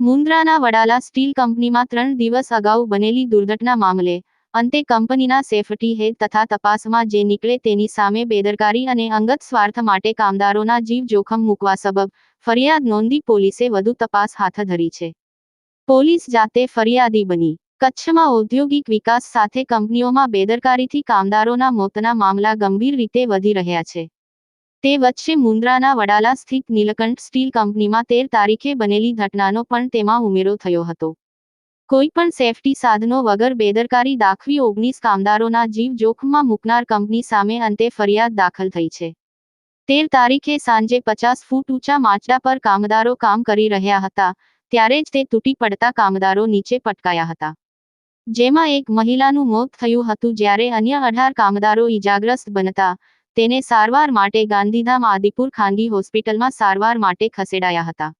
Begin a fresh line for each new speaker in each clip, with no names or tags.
મુન્દ્રાના Wadala steel કંપનીમાં ત્રણ દિવસ અગાઉ બનેલી દુર્ઘટના મામલે અંતે કંપનીના સેફટી હેડ તથા તપાસમાં જે નીકળે તેની સામે બેદરકારી અને અંગત સ્વાર્થ માટે કામદારોના જીવ જોખમ મૂકવા સબબ ફરિયાદ નોંધી પોલીસે વધુ તપાસ હાથ ધરી છે. પોલીસ જાતે ફરિયાદી બની. કચ્છમાં ઔદ્યોગિક વિકાસ સાથે કંપનીઓમાં બેદરકારીથી કામદારોના મોતના મામલા ગંભીર રીતે વધી રહ્યા છે. તે વચ્ચે મુન્દ્રાના વડાલા સ્થિત નીલકંઠ સ્ટીલ કંપનીમાં તેર તારીખે બનેલી ઘટનાનો પણ તેમાં ઉમેરો થયો હતો. કોઈ પણ સેફટી સાધનો વગર બેદરકારી દાખવી ઓગણીસ કામદારોના જીવ જોખમમાં મૂકનાર કંપની સામે અંતે ફરિયાદ દાખલ થઈ છે. તેર તારીખે સાંજે પચાસ ફૂટ ઊંચા માચડા પર કામદારો કામ કરી રહ્યા હતા, ત્યારે જ તે તૂટી પડતા કામદારો નીચે પટકાયા હતા. જેમાં એક મહિલાનું મોત થયું હતું જ્યારે અન્ય અઢાર કામદારો ઈજાગ્રસ્ત બનતા તેને સારવાર માટે ગાંધીધામ આદિપુર ખાનગી હોસ્પિટલમાં સારવાર માટે ખસેડાયા હતા.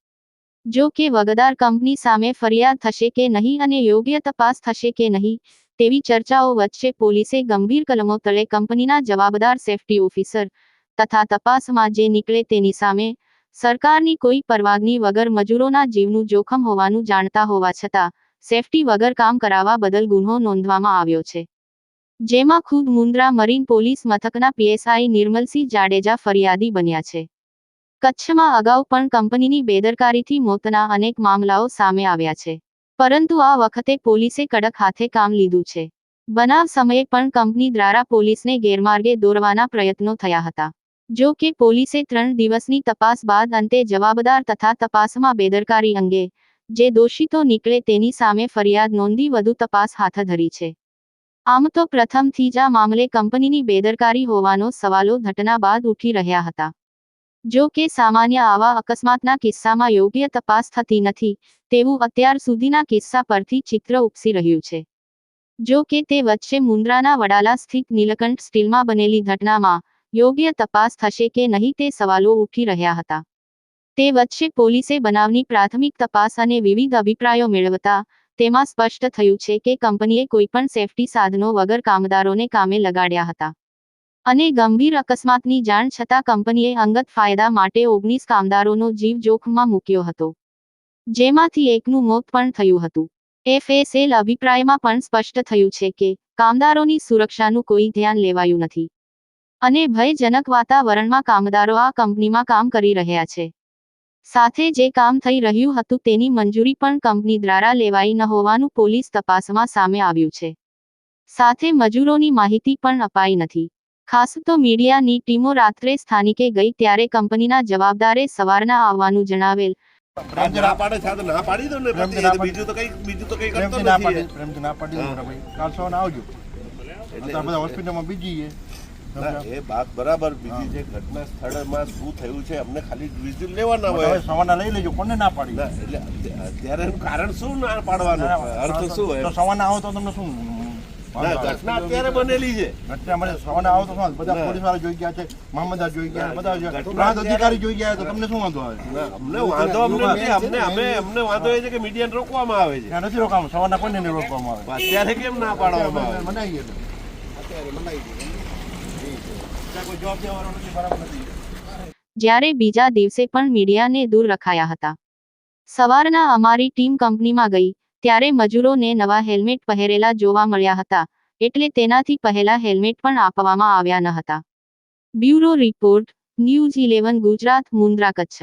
જો કે વગદાર કંપની સામે ફરિયાદ થશે કે નહીં અને યોગ્ય તપાસ થશે કે નહીં, તેવી ચર્ચાઓ વચ્ચે પોલીસે ગંભીર કલમો તળે કંપનીના જવાબદાર સેફટી ઓફિસર તથા તપાસમાં જે નીકળે તેની સામે સરકારની કોઈ પરવાનગી વગર મજૂરોના જીવનું જોખમ હોવાનું જાણતા હોવા છતાં સેફટી વગર કામ કરાવવા બદલ ગુનો નોંધવામાં આવ્યો છે. જેમાં ખુદ મુન્દ્રા મરીન પોલીસ મથકના પીએસઆઈ નિર્મલસિંહ જાડેજા ફરિયાદી બન્યા છે. કચ્છમાં અગાઉ પણ કંપનીની બેદરકારીથી મોતના અનેક મામલાઓ સામે આવ્યા છે. પરંતુ આ વખતે પોલીસે કડક હાથે કામ લીધું છે. બનાવ સમયે પણ કંપની દ્વારા પોલીસને ગેરમાર્ગે દોરવાના પ્રયત્નો થયા હતા. જો કે પોલીસે ત્રણ દિવસની તપાસ બાદ અંતે જવાબદાર તથા તપાસમાં બેદરકારી અંગે જે દોષિતો નીકળે તેની સામે ફરિયાદ નોંધી વધુ તપાસ હાથ ધરી છે. આમ તો પ્રથમથી જ મામલે કંપનીની બેદરકારી હોવાનો સવાલો ઘટના બાદ ઉઠી રહ્યા હતા. જો કે સામાન્ય આવા અકસ્માતના કિસ્સામાં યોગ્ય તપાસ થતી નથી, તેવું અત્યાર સુધીના કિસ્સા પરથી ચિત્ર ઉપસી રહ્યું છે. જો કે તે વચ્ચે મુન્દ્રાના વડાલા સ્થિત નીલકંઠ સ્ટીલમાં બનેલી ઘટનામાં યોગ્ય તપાસ થશે કે નહીં તે સવાલો ઉઠી રહ્યા હતા. તે વચ્ચે પોલીસે બનાવની પ્રાથમિક તપાસ અને વિવિધ અભિપ્રાયો મેળવતા તેમાં સ્પષ્ટ થયું છે કે કંપનીએ કોઈપણ સેફટી સાધનો વગર કામદારોને કામે લગાડ્યા હતા. અને ગંભીર અકસ્માતની જાણ છતાં કંપનીએ અંગત ફાયદા માટે ઓગણીસ કામદારોનો જીવ જોખમમાં મૂક્યો હતો. જેમાંથી એકનું મોત પણ થયું હતું. એફએસએલ અભિપ્રાયમાં પણ સ્પષ્ટ થયું છે કે કામદારોની સુરક્ષાનું કોઈ ધ્યાન લેવાયું નથી. અને ભયજનક વાતાવરણમાં કામદારો આ કંપનીમાં કામ કરી રહ્યા છે. સાથે જે કામ થઈ રહ્યું હતું તેની મંજૂરી પણ કંપની દ્વારા લેવાઈ ન હોવાનું પોલીસ તપાસમાં સામે આવ્યું છે. સાથે મજૂરોની માહિતી પણ અપાઈ નથી. ખાસ તો મીડિયાની ટીમો રાત્રે સ્થાનિકે ગઈ ત્યારે કંપનીના જવાબદારે સવારના આવવાનું જણાવેલ.
પ્રેમથી ના પાડે છે આ તો ના પાડી દો ને
પ્રેમથી
પછી
ના
એ તો બીજું તો કઈ બીજું તો કઈ કરતો
પ્રેમથી ના પાડી
એ.
ના પાડી ભાઈ કાલ સવારે આવજો. અત્યારે બધા હોસ્પિટલમાં બીજી
એ વાત બરાબર. બીજી જે ઘટના સ્થળમાં શું થયું છે અમને ખાલી વિઝ્યુઅલ લેવાના હોય.
સવારના લઈ લેજો કોને ના પાડી?
એટલે અત્યારે એનું કારણ શું ના પાડવાનું? અર્થ શું હોય
તો સવારના આવો તો તમને શું
ઘટના અત્યારે બનેલી છે.
ઘટના મને સવારના આવો તો બધા પોલીસવાળા જોઈ ગયા છે મામલતદાર જોઈ ગયા બધા પ્રાંત અધિકારી જોઈ ગયા તો તમને શું વાંધો આવે?
અમને વાંધો અમને નથી અમને અમે અમને વાંધો એ છે કે મીડિયાને રોકવામાં આવે છે.
નથી રોકવામાં સવારના કોઈને રોકવામાં આવે.
અત્યારે કેમ ના પાડવામાં આવે?
જ્યારે બીજા દિવસે પણ મીડિયાને દૂર રખાયા હતા. સવારના અમારી ટીમ કંપનીમાં ગઈ, ત્યારે મજૂરોને નવા હેલ્મેટ પહેરેલા જોવા મળ્યા હતા, એટલે તેનાથી પહેલા હેલ્મેટ પણ આપવામાં આવ્યા ન હતા. Bureau report, news eleven Gujarat, Mundra Kutch.